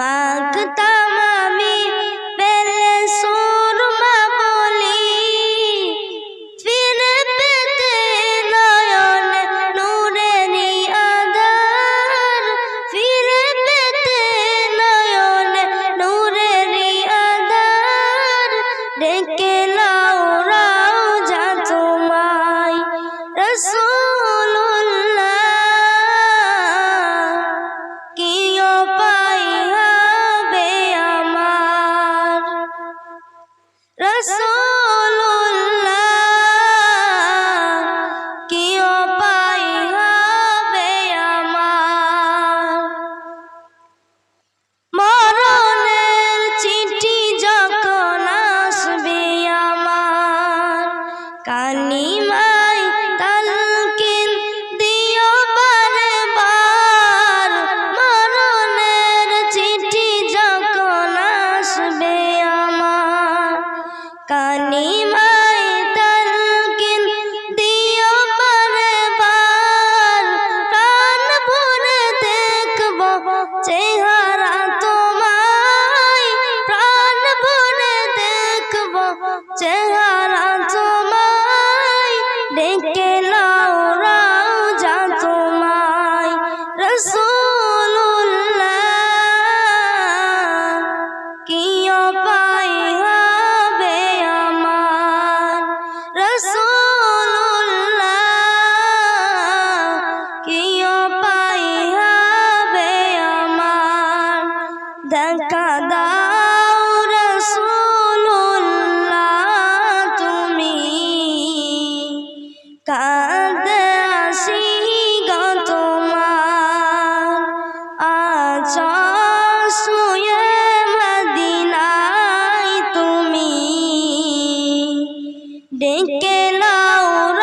马哥大。so কানিমায় তালকিন দিও বারবার প্রাণ ভরে দেখব চেহারা তোমায় প্রাণ ভরে দেখব চেহারা দেখা দাও রসুল্লাহ তুমি। কাঁদ আসি তোমার। আচ শুয়ে তুমি। ডেকে নাও